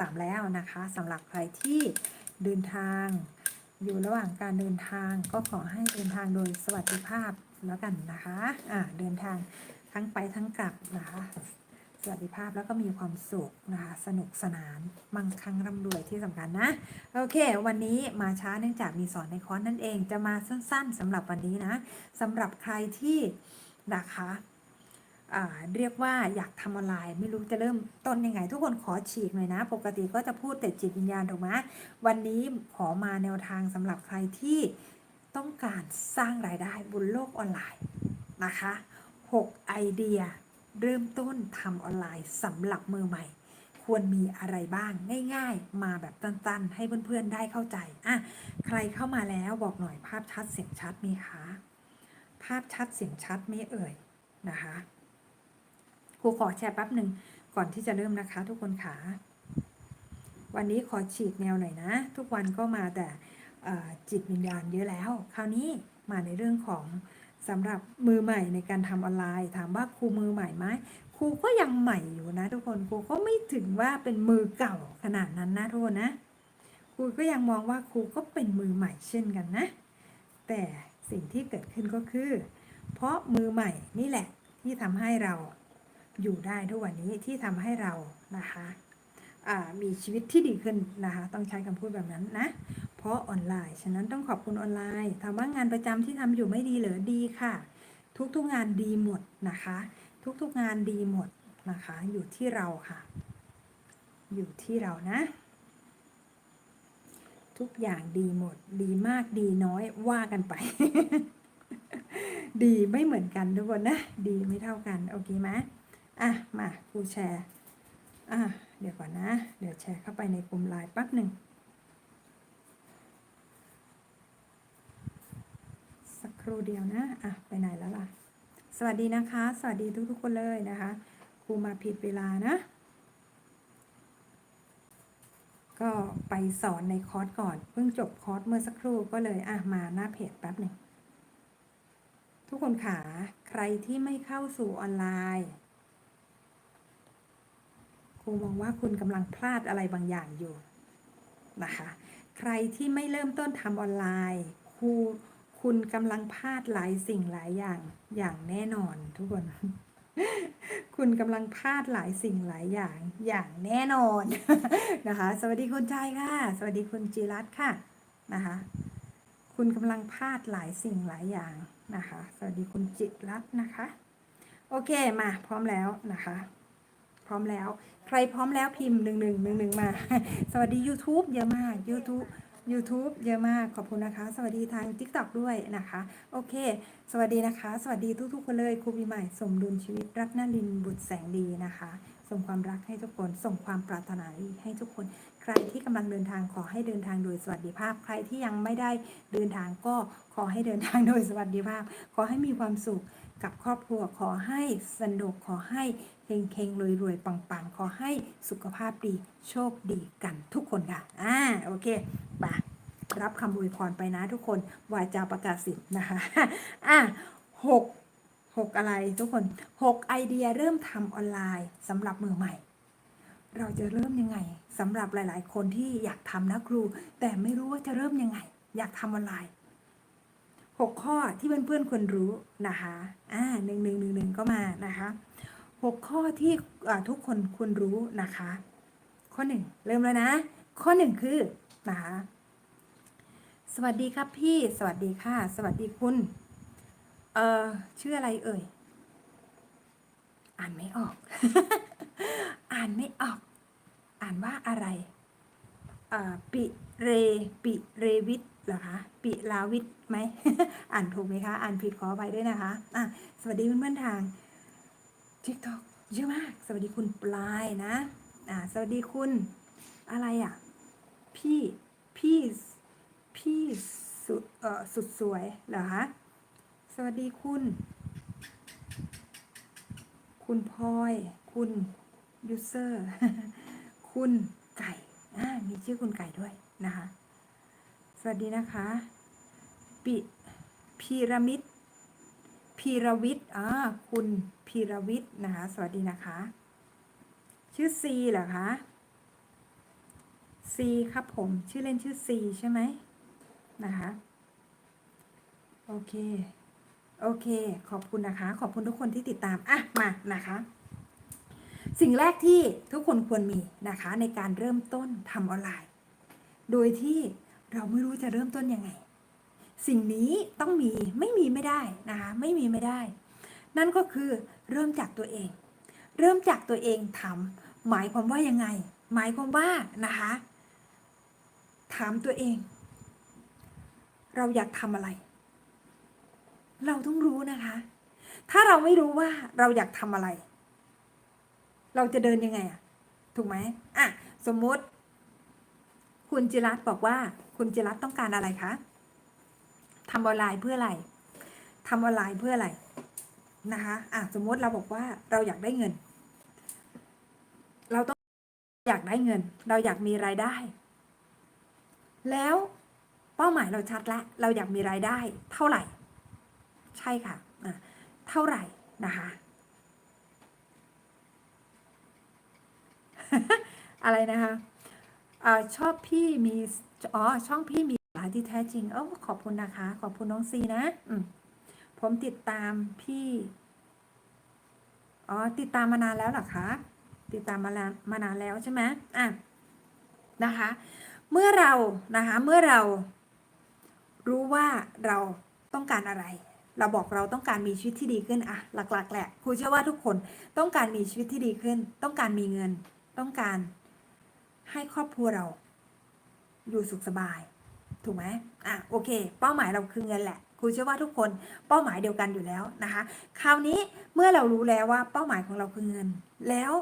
ตามแล้วนะคะสำหรับใครที่เดินทาง อยู่ระหว่างการเดินทางก็ขอให้เดินทางโดยสวัสดิภาพแล้วกันนะคะอ่าเดินทางทั้งไปทั้งกลับนะคะสวัสดิภาพแล้วก็มีความสุขนะคะสนุกสนานมั่งคั่งร่ำรวยที่สำคัญนะ โอเค วันนี้มาช้าเนื่องจากมีสอนในคอร์สนั่นเองจะมาสั้น ๆสำหรับวันนี้นะสำหรับใครที่นะคะ เรียกว่าอยากทำออนไลน์ไม่รู้จะเริ่มต้นยังไง ทุกคนขอฉีกหน่อยนะ ปกติก็จะพูดแต่จิตวิญญาณถูกไหมวันนี้ขอมาแนวทางสำหรับใครที่ต้องการสร้างรายได้บนโลกออนไลน์นะคะ6ไอเดียเริ่มต้นทำออนไลน์สำหรับมือใหม่ ควรมีอะไรบ้างง่ายๆ มาแบบตันๆ ให้เพื่อนๆได้เข้าใจอะใครเข้ามาแล้วบอกหน่อยภาพชัดเสียงชัดไหมคะภาพชัดเสียงชัดไหมเอ่ยนะคะ ครูขอแชร์แป๊บหนึ่งก่อนที่จะเริ่มนะคะ ทุกคนขาวันนี้ขอฉีกแนวหน่อยนะ ทุกวันก็มาแต่จิตวิญญาณเยอะแล้ว คราวนี้มาในเรื่องของสำหรับมือใหม่ในการทำออนไลน์ ถามว่าครูมือใหม่ไหมครูก็ยังใหม่อยู่นะ ทุกคนครูก็ไม่ถึงว่าเป็นมือเก่าขนาดนั้นนะทุกคนนะครูก็ยังมองว่าครูก็เป็นมือใหม่เช่นกันนะ แต่สิ่งที่เกิดขึ้นก็คือ เพราะมือใหม่นี่แหละที่ทำให้เรา อยู่ได้ทุกวันนี้ที่ทำให้เรานะคะมีชีวิตที่ดีขึ้นนะคะต้องใช้คำพูดแบบนั้นนะ เพราะออนไลน์ ฉะนั้นต้องขอบคุณออนไลน์ถามว่างานประจำที่ทำอยู่ไม่ดีเหรือดีค่ะ ทุกๆงานดีหมดนะคะ ทุกๆงานดีหมดนะคะ อยู่ที่เราค่ะ อยู่ที่เรานะ ทุกอย่างดีหมด ดีมากดีน้อยว่ากันไป ดีไม่เหมือนกันทุกคนนะ ดีไม่เท่ากัน โอเคไหม อะ มาครูแชร์อะเดี๋ยวก่อนนะ เดี๋ยวแชร์เข้าไปในกลุ่มไลน์แป๊บหนึ่งสักครู่เดียวนะ อะ ไปไหนแล้วล่ะ สวัสดีนะคะ สวัสดีทุกๆคนเลยนะคะ ครูมาผิดเวลานะ ก็ไปสอนในคอร์สก่อน เพิ่งจบคอร์สเมื่อสักครู่ก็เลย อะ มาหน้าเพจแป๊บหนึ่งทุกคนขาใครที่ไม่เข้าสู่ออนไลน์ รูมองว่าคุณกำลังพลาดอะไรบางอย่างอยู่นะคะใครที่ไม่เริ่มต้นทำออนไลน์ครูคุณกำลังพลาดหลายสิ่งหลายอย่างอย่างแน่นอนทุกคน คุณกำลังพลาดหลายสิ่งหลายอย่างอย่างแน่นอนนะคะ สวัสดีคุณชายค่ะ สวัสดีคุณจิรัตค่ะนะคะ คุณกำลังพลาดหลายสิ่งหลายอย่างนะคะ สวัสดีคุณจิรัตนะคะ โอเคมาพร้อมแล้วนะคะ ร้อมแล้ว ใครพร้อมแล้วพิมพ์หนึ่งหนึ่งหนึ่งหนึ่งมา สวัสดี YouTube เยอะมาก YouTube YouTube เยอะมากขอบคุณนะคะ สวัสดีทาง TikTok ด้วยนะคะ โอเค สวัสดีนะคะ สวัสดีทุกๆคนเลยครูปีใหม่สมดุลชีวิตรักนารินบุตรแสงดีนะคะ ส่งความรักให้ทุกคน ส่งความปรารถนาดีให้ทุกคน ใครที่กำลังเดินทางขอให้เดินทางโดยสวัสดิภาพ ใครที่ยังไม่ได้เดินทางก็ขอให้เดินทางโดยสวัสดิภาพ ขอให้มีความสุข กับครอบครัวขอให้สนุกขอให้เฮงเฮงรวยรวยปังปังขอให้สุขภาพดีโชคดีกันทุกคนค่ะอ่าโอเคไปรับคำอวยพรไปนะทุกคนวาจาประกาศสิทธิ์นะคะอะหกหกอะไรทุกคนหกไอเดียเริ่มทำออนไลน์สำหรับมือใหม่ เราจะเริ่มยังไงสำหรับหลาย ๆ คนที่อยากทำนะครู แต่ไม่รู้ว่าจะเริ่มยังไง อยากทำออนไลน์ หกข้อที่เพื่อนๆควรรู้นะคะอ่าหนึ่งหนึ่งหนึ่งหนึ่งก็มานะคะหกข้อที่ทุกคนควรรู้นะคะ ข้อหนึ่งเริ่มแล้วนะ ข้อหนึ่งคือนะคะสวัสดีครับพี่ สวัสดีค่ะ สวัสดีคุณ เอ่อชื่ออะไรเอ่ย อ่านไม่ออก อ่านไม่ออก อ่านว่าอะไรอ่าปิเรปิเรวิท เหรอคะ ปิลาวิทไหม อ่านถูกไหมคะ อ่านผิดขอไปด้วยนะคะ อะ สวัสดีเพื่อนๆทาง TikTok เยอะมาก สวัสดีคุณปลายนะ อ่า สวัสดีคุณอะไรอะ พี่ พี่ พี่สุดเอ่อสุดสวยเหรอคะ สวัสดีคุณ คุณพลอย คุณยูเซอร์ คุณไก่ อ่า มีชื่อคุณไก่ด้วยนะคะ สวัสดีนะคะ ปิพีระมิดพีรวิทย์อ่าคุณพีรวิทย์นะคะ สวัสดีนะคะ ชื่อซีเหรอคะซีครับผม ชื่อเล่นชื่อซีใช่ไหมนะคะ โอเค โอเค ขอบคุณนะคะ ขอบคุณทุกคนที่ติดตาม อะ มานะคะ สิ่งแรกที่ทุกคนควรมีนะคะ ในการเริ่มต้นทำออนไลน์ โดยที่ เราไม่รู้จะเริ่มต้นยังไง สิ่งนี้ต้องมีไม่มีไม่ได้นะคะ ไม่มีไม่ได้ นั่นก็คือเริ่มจากตัวเอง เริ่มจากตัวเองทำหมายความว่ายังไง หมายความว่านะคะ ถามตัวเอง เราอยากทำอะไร เราต้องรู้นะคะ ถ้าเราไม่รู้ว่าเราอยากทำอะไร เราจะเดินยังไงอะถูกไหมอะสมมติ คุณจิรัตบอกว่า คุณจิรัตต้องการอะไรคะทำออนไลน์เพื่ออะไรทำออนไลน์เพื่ออะไรนะคะอะสมมติเราบอกว่าเราอยากได้เงิน เราต้องอยากได้เงิน เราอยากมีรายได้ แล้วเป้าหมายเราชัดละ เราอยากมีรายได้ เท่าไหร่ ใช่ค่ะอะเท่าไหร่นะคะอะไรนะคะ อชอบพี่มีอ๋อช่องพี่มีสารที่แท้จริงเออขอบคุณนะคะ ขอบคุณน้องซีนะอืมผมติดตามพี่อ๋อติดตามมานานแล้วหรอคะติดตามมานานมานานแล้วใช่ไหมอะนะคะ เมื่อเรานะคะเมื่อเรารู้ว่าเราต้องการอะไร เราบอกเราต้องการมีชีวิตที่ดีขึ้นอะหลัก ๆ แหละครูเชื่อว่าทุกคนต้องการมีชีวิตที่ดีขึ้น ต้องการมีเงินต้องการ ให้ครอบครัวเรา อยู่สุขสบาย ถูกไหมอะโอเค เป้าหมายเราคือเงินแหละครูเชื่อว่าทุกคนเป้าหมายเดียวกันอยู่แล้วนะคะ คราวนี้เมื่อเรารู้แล้วว่าเป้าหมายของเราคือเงิน แล้ว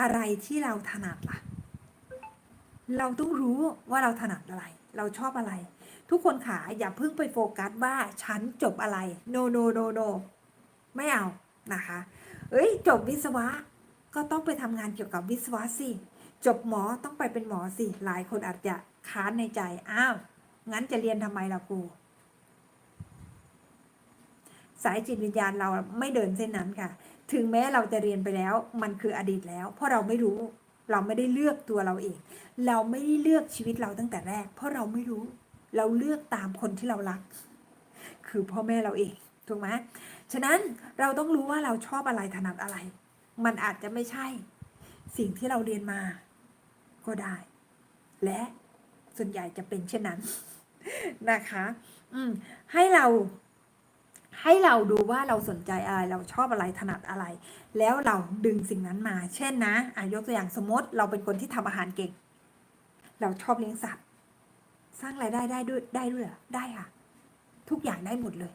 อะไรที่เราถนัดล่ะ เราต้องรู้ว่าเราถนัดอะไร เราชอบอะไร ทุกคนขาอย่าเพิ่งไปโฟกัสว่าฉันจบอะไร no no no no ไม่เอานะคะ เอ้ยจบวิศวะก็ต้องไปทำงานเกี่ยวกับวิศวะสิ จบหมอต้องไปเป็นหมอสิ หลายคนอาจจะค้านในใจ อ้าว งั้นจะเรียนทำไมล่ะครูสายจิตวิญญาณเราไม่เดินเส้นนั้นค่ะ ถึงแม้เราจะเรียนไปแล้ว มันคืออดีตแล้ว เพราะเราไม่รู้ เราไม่ได้เลือกตัวเราเอง เราไม่ได้เลือกชีวิตเราตั้งแต่แรก เพราะเราไม่รู้ เราเลือกตามคนที่เรารัก คือพ่อแม่เราเอง ถูกไหมฉะนั้นเราต้องรู้ว่าเราชอบอะไรถนัดอะไร มันอาจจะไม่ใช่ สิ่งที่เราเรียนมา ก็ได้ และส่วนใหญ่จะเป็นเช่นนั้นนะคะ อืมให้เราให้เราดูว่าเราสนใจอะไรเราชอบอะไรถนัดอะไร แล้วเราดึงสิ่งนั้นมา เช่นนะอะยกตัวอย่างสมมติเราเป็นคนที่ทำอาหารเก่ง เราชอบเลี้ยงสัตว์ สร้างรายได้ได้ด้วยได้ด้วยหรอได้ค่ะ ทุกอย่างได้หมดเลย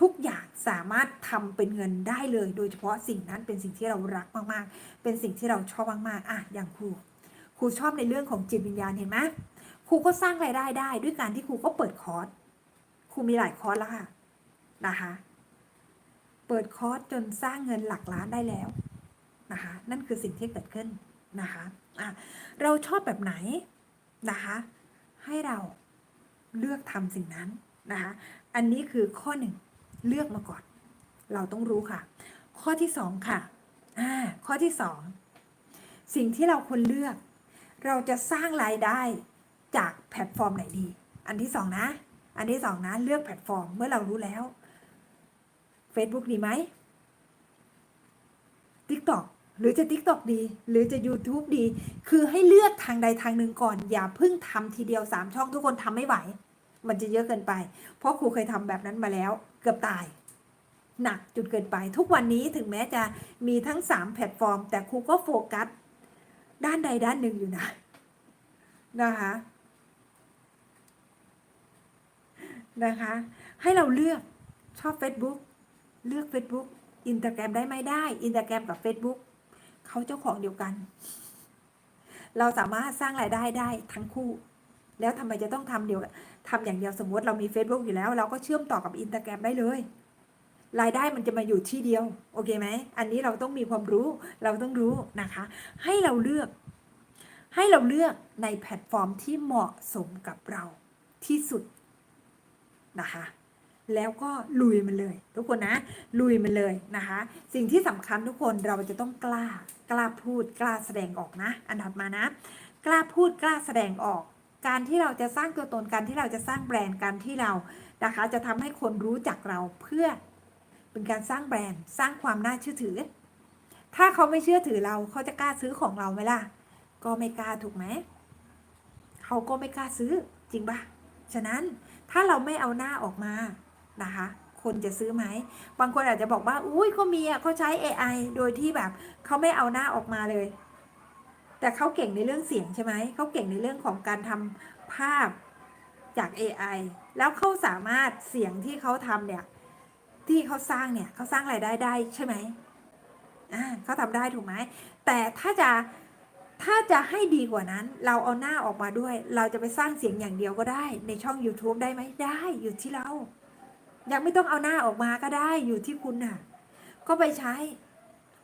ทุกอย่างสามารถทำเป็นเงินได้เลย โดยเฉพาะสิ่งนั้นเป็นสิ่งที่เรารักมากๆ เป็นสิ่งที่เราชอบมากๆอะอย่างครู รูชอบในเรื่องของจิตวิญญาณเห็นไหมครูก็สร้างรายได้ได้ ด้วยการที่ครูก็เปิดคอร์สครูมีหลายคอร์สแล้วค่ะนะคะ เปิดคอร์สจนสร้างเงินหลักล้านได้แล้วนะคะนั่นคือสิ่งที่เกิดขึ้นนะคะอะเราชอบแบบไหนนะคะให้เราเลือกทำสิ่งนั้นนะคะอันนี้คือข้อหนึ่งเลือกมาก่อน เราต้องรู้ค่ะ ข้อที่สองค่ะอ่าข้อที่สองสิ่งที่เราควรเลือก เราจะสร้างรายได้จากแพลตฟอร์มไหนดี อันที่สองนะ อันที่สองนะเลือกแพลตฟอร์มเมื่อเรารู้แล้ว Facebook ดีไหม TikTok หรือจะ TikTok ดี หรือจะ YouTube ดี คือให้เลือกทางใดทางหนึ่งก่อน อย่าเพิ่งทำทีเดียวสามช่องทุกคนทำไม่ไหว มันจะเยอะเกินไป เพราะครูเคยทำแบบนั้นมาแล้ว เกือบตาย หนักจุดเกินไป ทุกวันนี้ถึงแม้จะมีทั้ง 3 แพลตฟอร์ม แต่ครูก็โฟกัส ด้านใดด้านหนึ่งอยู่นะนะคะนะคะ ให้เราเลือกชอบ Facebook เลือก Facebook อินสตาแกรมได้ไหมได้อินสตาแกรมกับ Facebook เขาเจ้าของเดียวกัน เราสามารถสร้างรายได้ได้ทั้งคู่ แล้วทำไมจะต้องทำเดียวทำอย่างเดียวสมมติเรามี Facebook อยู่แล้ว เราก็เชื่อมต่อกับอินสตาแกรมได้เลย รายได้มันจะมาอยู่ที่เดียว โอเคไหม อันนี้เราต้องมีความรู้เราต้องรู้นะคะ ให้เราเลือก ให้เราเลือกในแพลตฟอร์มที่เหมาะสมกับเราที่สุดนะคะแล้วก็ลุยมันเลย ทุกคนนะลุยมันเลยนะคะ สิ่งที่สำคัญทุกคนเราจะต้องกล้ากล้าพูดกล้าแสดงออกนะ อันถัดมานะ กล้าพูดกล้าแสดงออก การที่เราจะสร้างตัวตนการที่เราจะสร้างแบรนด์การที่เรานะคะ จะทำให้คนรู้จักเราเพื่อ เป็นการสร้างแบรนด์สร้างความน่าเชื่อถือ ถ้าเขาไม่เชื่อถือเราเขาจะกล้าซื้อของเราไหมล่ะ ก็ไม่กล้าถูกไหมเขาก็ไม่กล้าซื้อจริงปะฉะนั้นถ้าเราไม่เอาหน้าออกมานะคะ คนจะซื้อไหม บางคนอาจจะบอกว่า อุ้ยเขามีอะเขาใช้ AI โดยที่แบบเขาไม่เอาหน้าออกมาเลย แต่เขาเก่งในเรื่องเสียงใช่ไหม เขาเก่งในเรื่องของการทำภาพจาก AI แล้วเขาสามารถเสียงที่เขาทำเนี่ย ที่เขาสร้างเนี่ยเขาสร้างรายได้ได้ใช่ไหมอ่าเขาทำได้ถูกไหมแต่ถ้าจะถ้าจะให้ดีกว่านั้น เราเอาหน้าออกมาด้วย เราจะไปสร้างเสียงอย่างเดียวก็ได้ ในช่อง YouTube ได้ไหมได้อยู่ที่เรา ยังไม่ต้องเอาหน้าออกมาก็ได้อยู่ที่คุณน่ะ ก็ไปใช้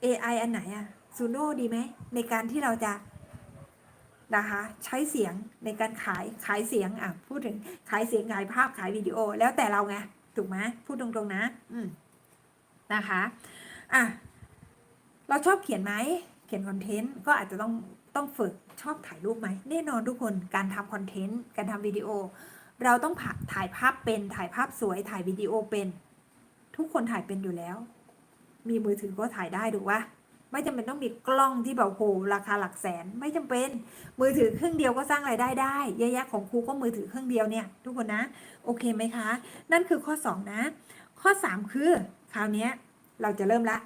AI อันไหนอะซูโน่ดีไหมในการที่เราจะนะคะใช้เสียงในการขายขายเสียงอะพูดถึงขายเสียงขายภาพขายวิดีโอแล้วแต่เราไง ถูกไหมพูดตรงๆนะ อืมนะคะอะเราชอบเขียนไหมเขียนคอนเทนต์ก็อาจจะต้องต้องฝึกชอบถ่ายรูปไหมแน่นอนทุกคนการทำคอนเทนต์การทำวิดีโอ เราต้องผ่าถ่ายภาพเป็นถ่ายภาพสวยถ่ายวิดีโอเป็น ทุกคนถ่ายเป็นอยู่แล้ว มีมือถือก็ถ่ายได้ถูกปะ ไม่จำเป็นต้องมีกล้องที่แบบโหราคาหลักแสนไม่จำเป็น มือถือเครื่องเดียวก็สร้างรายได้ได้เยอะแยะของครูก็มือถือเครื่องเดียวเนี่ย ทุกคนนะโอเคไหมคะ นั่นคือข้อ 2 นะ ข้อ 3 คือคราวนี้เราจะเริ่มละ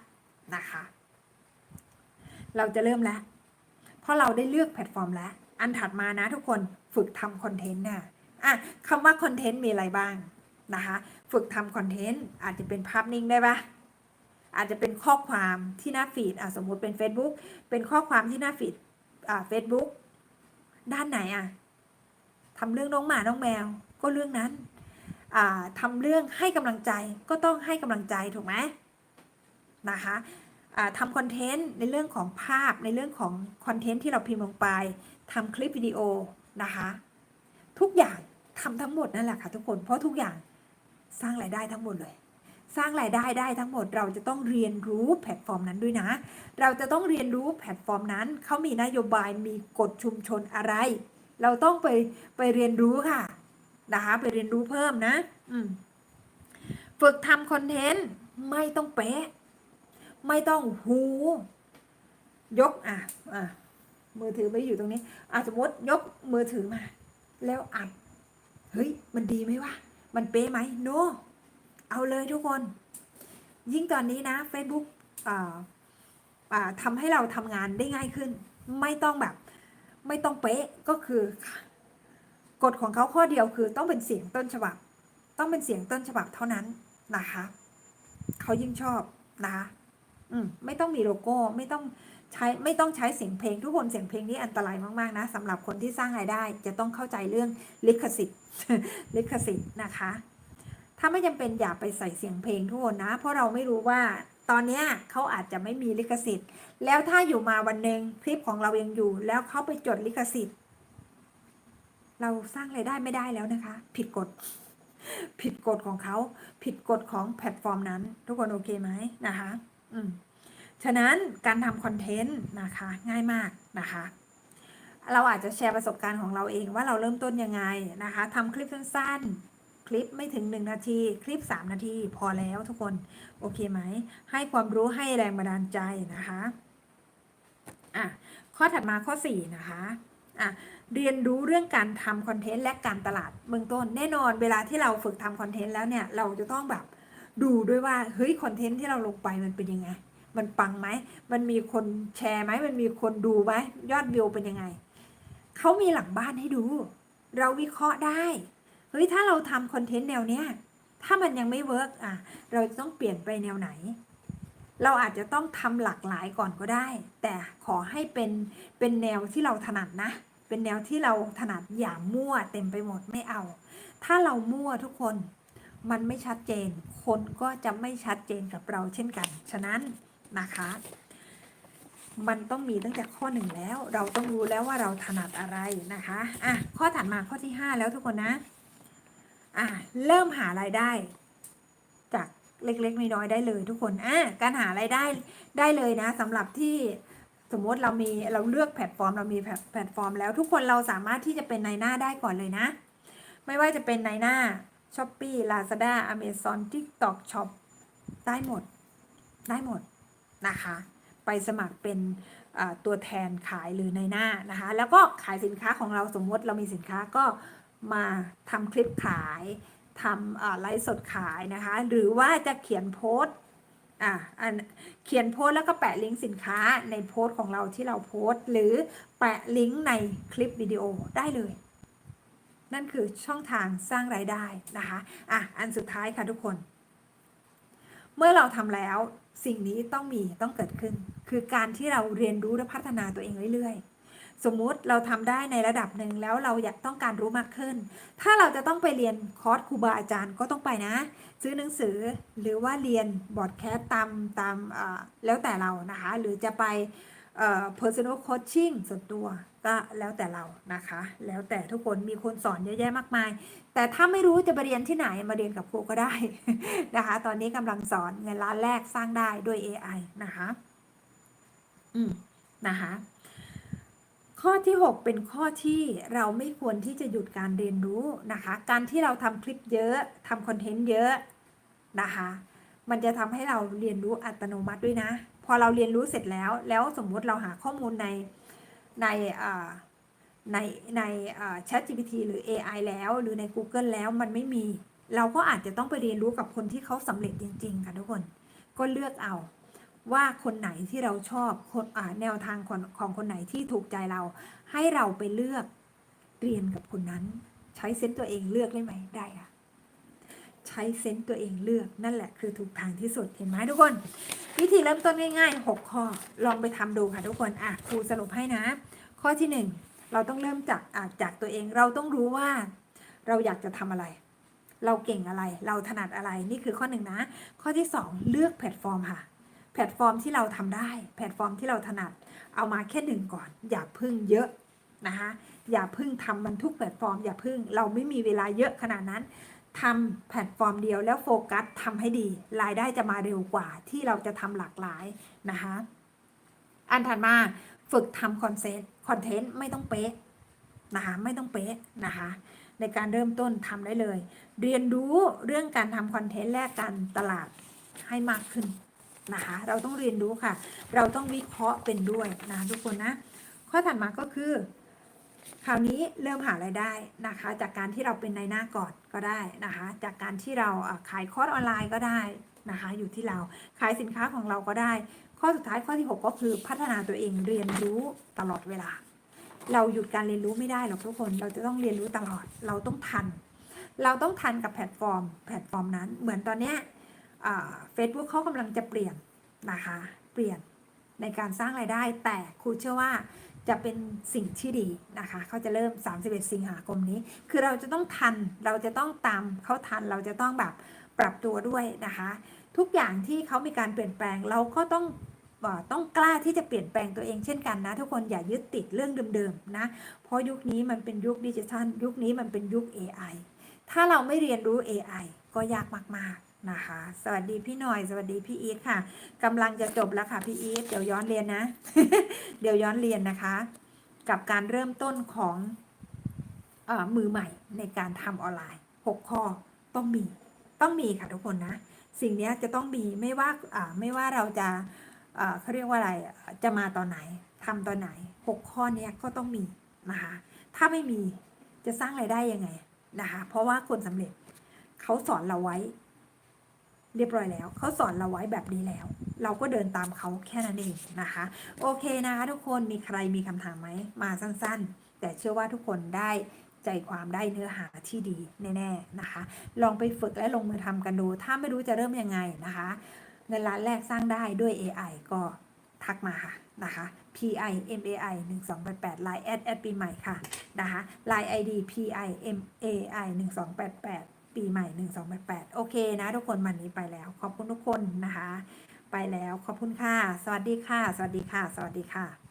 นะคะ เราจะเริ่มละเพราะเราได้เลือกแพลตฟอร์มแล้ว อันถัดมานะทุกคนฝึกทำคอนเทนต์น่ะอะคำว่าคอนเทนต์มีอะไรบ้างนะคะ ฝึกทำคอนเทนต์อาจจะเป็นภาพนิ่งได้ปะ อาจจะเป็นข้อความที่หน้าฟีดอะสมมุติเป็น Facebook เป็นข้อความที่หน้าฟีดอ่าเฟซบุ๊กด้านไหนอะทำเรื่องน้องหมาน้องแมวก็เรื่องนั้นอ่าทำเรื่องให้กำลังใจก็ต้องให้กำลังใจถูกไหมนะคะทำคอนเทนต์ในเรื่องของภาพในเรื่องของคอนเทนต์ที่เราพิมพ์ลงไปทำคลิปวิดีโอนะคะทุกอย่างทำทั้งหมดนั่นแหละค่ะทุกคนเพราะทุกอย่างสร้างรายได้ทั้งหมดเลย สร้างรายได้ได้ทั้งหมดเราจะต้องเรียนรู้แพลตฟอร์มนั้นด้วยนะ เราจะต้องเรียนรู้แพลตฟอร์มนั้นเขามีนโยบายมีกฎชุมชนอะไร เราต้องไปไปเรียนรู้ค่ะนะคะไปเรียนรู้เพิ่มนะมฝึกทำคอนเทนต์ไม่ต้องเป๊ะไม่ต้องหูยกอะอะมือถือไม่อยู่ตรงนี้อะสมมติยกมือถือมา แล้วอัดเฮ้ยมันดีไหมวะมันเป๊ะไหมโน เอาเลยทุกคน ยิ่งตอนนี้นะ Facebook ทำให้เราทำงานได้ง่ายขึ้น ไม่ต้องแบบ ไม่ต้องเป๊ะก็คือกฎของเขาข้อเดียวคือต้องเป็นเสียงต้นฉบับ ต้องเป็นเสียงต้นฉบับเท่านั้นนะคะเขายิ่งชอบนะคะอืมไม่ต้องมีโลโก้ไม่ต้องใช้ไม่ต้องใช้เสียงเพลงทุกคนเสียงเพลงนี่อันตรายมากๆนะสำหรับคนที่สร้างรายได้จะต้องเข้าใจเรื่องลิขสิทธิ์ลิขสิทธิ์นะคะ ถ้าไม่จำเป็นอย่าไปใส่เสียงเพลงทุกคนนะ เพราะเราไม่รู้ว่าตอนนี้เขาอาจจะไม่มีลิขสิทธิ์ แล้วถ้าอยู่มาวันหนึ่งคลิปของเรายังอยู่ แล้วเขาไปจดลิขสิทธิ์ เราสร้างรายได้ไม่ได้แล้วนะคะ ผิดกฎ ผิดกฎของเขาผิดกฎของแพลตฟอร์มนั้น ทุกคนโอเคไหมนะคะ อืมฉะนั้นการทำคอนเทนต์นะคะ ง่ายมากนะคะ เราอาจจะแชร์ประสบการณ์ของเราเองว่าเราเริ่มต้นยังไงนะคะทำคลิปสั้นๆ ลิปไม่ถึง 1 นาที คลิป 3 นาที พอแล้วทุกคน โอเคไหม ให้ความรู้ให้แรงบันดาลใจนะคะอะข้อถัดมาข้อ 4 นะคะอะเรียนรู้เรื่องการทำคอนเทนต์และการตลาดเบื้องต้น แน่นอนเวลาที่เราฝึกทำคอนเทนต์แล้วเนี่ยเราจะต้องแบบดูด้วยว่าเฮ้ยคอนเทนต์ที่เราลงไปมันเป็นยังไง มันปังไหม มันมีคนแชร์ไหม มันมีคนดูไหมยอดวิวเป็นยังไง เขามีหลังบ้านให้ดู เราวิเคราะห์ได้ เฮ้ยถ้าเราทำคอนเทนต์แนวเนี้ยถ้ามันยังไม่เวิร์กอะ เราจะต้องเปลี่ยนไปแนวไหน เราอาจจะต้องทำหลากหลายก่อนก็ได้ แต่ขอให้เป็นเป็นแนวที่เราถนัดนะ เป็นแนวที่เราถนัดอย่ามั่วเต็มไปหมดไม่เอา ถ้าเรามั่วทุกคนมันไม่ชัดเจน คนก็จะไม่ชัดเจนกับเราเช่นกัน ฉะนั้นนะคะ มันต้องมีตั้งแต่ข้อหนึ่งแล้ว เราต้องรู้แล้วว่าเราถนัดอะไรนะคะ อะ ข้อถัดมาข้อที่ห้าแล้วทุกคนนะ อะเริ่มหารายได้ จากเล็กๆน้อยๆได้เลยทุกคนอะการหารายได้ได้เลยนะสำหรับที่สมมติเรามีเราเลือกแพลตฟอร์ม เรามีแพลตฟอร์ม แล้วทุกคนเราสามารถที่จะเป็นในหน้าได้ก่อนเลยนะ ไม่ว่าจะเป็นในหน้า s h อ p e e Lazada Amazon TikTok Shop ได้หมด ได้หมดนะคะ ไปสมัครเป็นตัวแทนขายหรือในหน้านะคะ แล้วก็ขายสินค้าของเราสมมติเรามีสินค้าก็ มาทำคลิปขายทำอ่าไลฟ์สดขายนะคะ หรือว่าจะเขียนโพสต์อ่าอันเขียนโพสต์แล้วก็แปะลิงก์สินค้าในโพสต์ของเราที่เราโพสต์ หรือแปะลิงก์ในคลิปวิดีโอได้เลย นั่นคือช่องทางสร้างรายได้นะคะอะอันสุดท้ายค่ะทุกคน เมื่อเราทำแล้วสิ่งนี้ต้องมีต้องเกิดขึ้น คือการที่เราเรียนรู้และพัฒนาตัวเองเรื่อยๆ สมมุติเราทำได้ในระดับหนึ่งแล้วเราอยากต้องการรู้มากขึ้น ถ้าเราจะต้องไปเรียนคอร์สครูบาอาจารย์ก็ต้องไปนะ ซื้อหนังสือหรือว่าเรียนบอร์ดแคสตามตามแล้วแต่เรานะคะ หรือจะไปเอ่อ personal coaching ส่วนตัวก็แล้วแต่เรานะคะ แล้วแต่ทุกคนมีคนสอนเยอะแยะมากมาย แต่ถ้าไม่รู้จะไปเรียนที่ไหนมาเรียนกับครูก็ได้นะคะ ตอนนี้กำลังสอนเงินล้านแรกสร้างได้ด้วย AI นะคะ อืมนะคะ ข้อที่ 6 เป็นข้อที่เราไม่ควรที่จะหยุดการเรียนรู้นะคะ การที่เราทำคลิปเยอะทำคอนเทนต์เยอะนะคะ มันจะทำให้เราเรียนรู้อัตโนมัติด้วยนะ พอเราเรียนรู้เสร็จแล้ว แล้วสมมุติเราหาข้อมูลในในในใน ChatGPT หรือ AI แล้ว หรือใน Google แล้วมันไม่มี เราก็อาจจะต้องไปเรียนรู้กับคนที่เขาสำเร็จจริง ๆ ค่ะทุกคน ก็เลือกเอา ว่าคนไหนที่เราชอบคนอแนวทางของของคนไหนที่ถูกใจเรา ให้เราไปเลือกเรียนกับคนนั้น ใช้เซนต์ตัวเองเลือกได้ไหมได้ค่ะใช้เซนต์ตัวเองเลือกนั่นแหละคือถูกทางที่สุดเห็นไหมทุกคน วิธีเริ่มต้นง่ายๆ 6 ข้อลองไปทำดูค่ะทุกคนอะครูสรุปให้นะ ข้อที่ 1 เราต้องเริ่มจากอะจากตัวเองเราต้องรู้ว่า เราอยากจะทำอะไร เราเก่งอะไร เราถนัดอะไรนี่คือข้อหนึ่งนะ ข้อที่ 2 เลือกแพลตฟอร์มค่ะ แพลตฟอร์มที่เราทำได้ แพลตฟอร์มที่เราถนัด เอามาแค่หนึ่งก่อน อย่าพึ่งเยอะนะคะอย่าพึ่งทำมันทุกแพลตฟอร์ม อย่าพึ่งเราไม่มีเวลาเยอะขนาดนั้นทำแพลตฟอร์มเดียวแล้วโฟกัสทำให้ดี รายได้จะมาเร็วกว่าที่เราจะทำหลากหลายนะคะอันถัดมาฝึกทำคอนเทนต์คอนเทนต์ไม่ต้องเป๊ะนะคะไม่ต้องเป๊ะนะคะในการเริ่มต้นทำได้เลย เรียนรู้เรื่องการทำคอนเทนต์แลกการตลาดให้มากขึ้น นะคะ เราต้องเรียนรู้ค่ะ เราต้องวิเคราะห์เป็นด้วยนะทุกคนนะ ข้อถัดมาก็คือ คราวนี้เริ่มหารายได้นะคะ จากการที่เราเป็นในหน้าก่อนก็ได้นะคะ จากการที่เราขายคอร์สออนไลน์ก็ได้นะคะ อยู่ที่เราขายสินค้าของเราก็ได้ ข้อสุดท้ายข้อที่ 6 ก็คือพัฒนาตัวเองเรียนรู้ตลอดเวลา เราหยุดการเรียนรู้ไม่ได้หรอกทุกคน เราจะต้องเรียนรู้ตลอด เราต้องทัน เราต้องทันกับแพลตฟอร์ม แพลตฟอร์มนั้น เหมือนตอนเนี้ย เฟซบุ๊กเขากำลังจะเปลี่ยนนะคะ เปลี่ยนในการสร้างรายได้ แต่ครูเชื่อว่าจะเป็นสิ่งที่ดีนะคะ เขาจะเริ่ม 31 สิงหาคมนี้ คือเราจะต้องทัน เราจะต้องตามเขาทัน เราจะต้องแบบปรับตัวด้วยนะคะ ทุกอย่างที่เขามีการเปลี่ยนแปลง เราก็ต้องต้องกล้าที่จะเปลี่ยนแปลงตัวเองเช่นกันนะ ทุกคนอย่ายึดติดเรื่องเดิมๆนะ เพราะยุคนี้มันเป็นยุคดิจิทัล ยุคนี้มันเป็นยุค AI ถ้าเราไม่เรียนรู้ AI ก็ยากมากๆ นะคะ สวัสดีพี่หน่อย สวัสดีพี่อีทค่ะกำลังจะจบแล้วค่ะพี่อีทเดี๋ยวย้อนเรียนนะ เดี๋ยวย้อนเรียนนะคะ กับการเริ่มต้นของอมือใหม่ในการทำออนไลน์ 6 ข้อต้องมีต้องมีค่ะทุกคนนะ สิ่งนี้จะต้องมีไม่ว่าไม่ว่าเราจะเขาเรียกว่าอะไรจะมาตอนไหนทำตอนไหน 6 ข้อนี้ก็ต้องมีนะคะถ้าไม่มีจะสร้างไรายได้ยังไงนะคะ เพราะว่าคนสำเร็จเขาสอนเราไว้ เรียบร้อยแล้ว เขาสอนเราไว้แบบนี้แล้ว เราก็เดินตามเขาแค่นั้นเองนะคะ โอเคนะคะทุกคนมีใครมีคำถามไหมมาสั้นๆ แต่เชื่อว่าทุกคนได้ใจความได้เนื้อหาที่ดีแน่ๆนะคะ ลองไปฝึกและลงมือทำกันดู ถ้าไม่รู้จะเริ่มยังไงนะคะ เงินล้านแรกสร้างได้ด้วย AI ก็ทักมาค่ะนะคะ P I M A I 1288 Line แอดแอดปีใหม่ค่ะนะคะ Line ID P I M A I 1288 ปีใหม่ 1288 โอเคนะ ทุกคนวันนี้ไปแล้ว ขอบคุณทุกคนนะคะ ไปแล้วขอบคุณค่ะ สวัสดีค่ะ สวัสดีค่ะ สวัสดีค่ะ